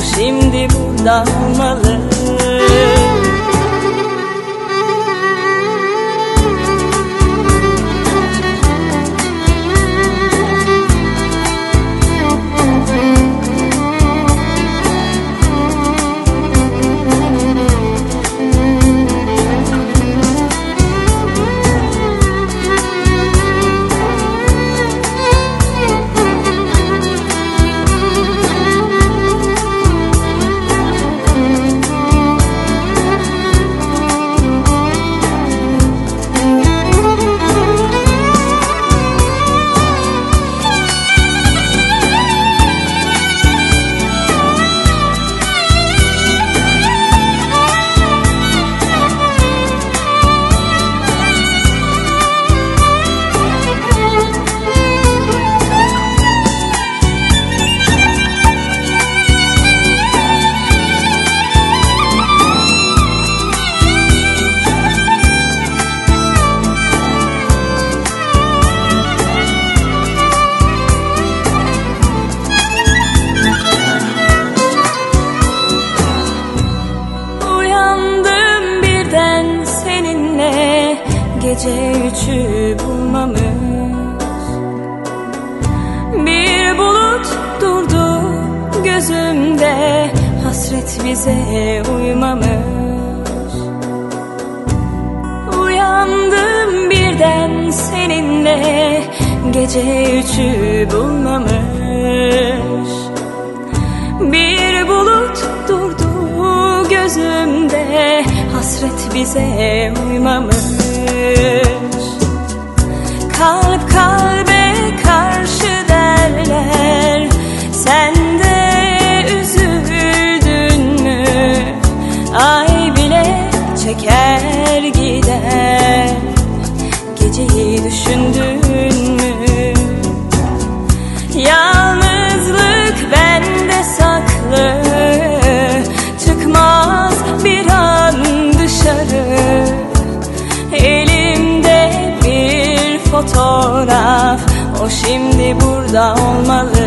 Şimdi burada olmalı Gece üçü bulmamış Bir bulut durdu gözümde Hasret bize uymamış Uyandım birden seninle Gece üçü bulmamış Bir bulut durdu gözümde Hasret bize uymamış. Kalp kalbe şimdi burada olmalı